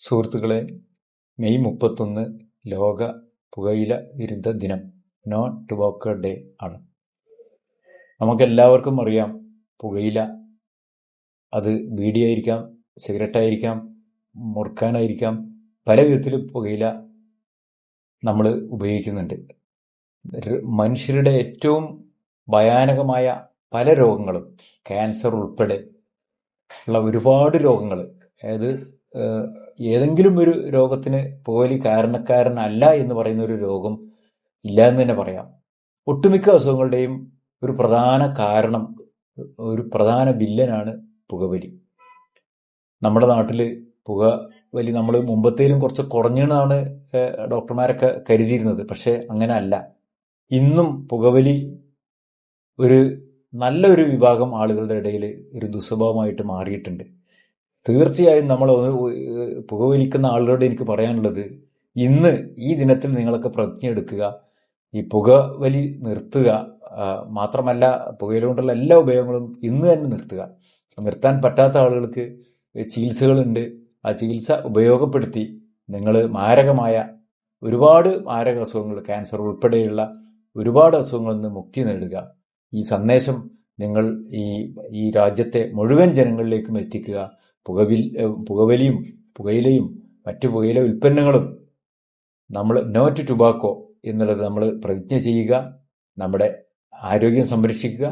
സുഹൃത്തുക്കളെ മെയ് മുപ്പത്തൊന്ന് ലോക പുകയില വിരുദ്ധ ദിനം നോൺ ടുബോക്ക ഡേ ആണ്. നമുക്കെല്ലാവർക്കും അറിയാം പുകയില. അത് ബീഡിയായിരിക്കാം സിഗരറ്റായിരിക്കാം മുറുക്കാനായിരിക്കാം പല വിധത്തിൽ പുകയില നമ്മൾ ഉപയോഗിക്കുന്നുണ്ട്. മനുഷ്യരുടെ ഏറ്റവും ഭയാനകമായ പല രോഗങ്ങളും ക്യാൻസർ ഉൾപ്പെടെ ഉള്ള ഒരുപാട് രോഗങ്ങൾ അതായത് ഏതെങ്കിലും ഒരു രോഗത്തിന് പോലി കാരണക്കാരനല്ല എന്ന് പറയുന്ന ഒരു രോഗം ഇല്ല എന്ന് തന്നെ പറയാം. ഒട്ടുമിക്ക അസുഖങ്ങളുടെയും ഒരു പ്രധാന കാരണം ഒരു പ്രധാന വില്ലനാണ് പുകവലി. നമ്മുടെ നാട്ടിൽ പുകവലി നമ്മൾ മുമ്പത്തേലും കുറച്ച് കുറഞ്ഞെന്നാണ് ഡോക്ടർമാരൊക്കെ കരുതിയിരുന്നത്. പക്ഷേ അങ്ങനെ അല്ല. ഇന്നും പുകവലി ഒരു നല്ലൊരു വിഭാഗം ആളുകളുടെ ഇടയിൽ ഒരു ദുസ്വഭാവമായിട്ട് മാറിയിട്ടുണ്ട്. തീർച്ചയായും നമ്മൾ പുകവലിക്കുന്ന ആളുകളോട് എനിക്ക് പറയാനുള്ളത് ഇന്ന് ഈ ദിനത്തിൽ നിങ്ങളൊക്കെ പ്രതിജ്ഞ എടുക്കുക ഈ പുകവലി നിർത്തുക മാത്രമല്ല പുകയില കൊണ്ടുള്ള എല്ലാ ഉപയോഗങ്ങളും ഇന്ന് തന്നെ നിർത്തുക. നിർത്താൻ പറ്റാത്ത ആളുകൾക്ക് ചികിത്സകളുണ്ട്. ആ ചികിത്സ ഉപയോഗപ്പെടുത്തി നിങ്ങൾ മാരകമായ ഒരുപാട് മാരക അസുഖങ്ങൾ ക്യാൻസർ ഉൾപ്പെടെയുള്ള ഒരുപാട് അസുഖങ്ങളിൽ നിന്ന് മുക്തി നേടുക. ഈ സന്ദേശം നിങ്ങൾ ഈ ഈ രാജ്യത്തെ മുഴുവൻ ജനങ്ങളിലേക്കും എത്തിക്കുക. പുകവിൽ പുകവലിയും പുകയിലയും മറ്റു പുകയില ഉൽപ്പന്നങ്ങളും നമ്മൾ നോറ്റ് ടുബാക്കോ എന്നുള്ളത് നമ്മൾ പ്രതിജ്ഞ ചെയ്യുക നമ്മുടെ ആരോഗ്യം സംരക്ഷിക്കുക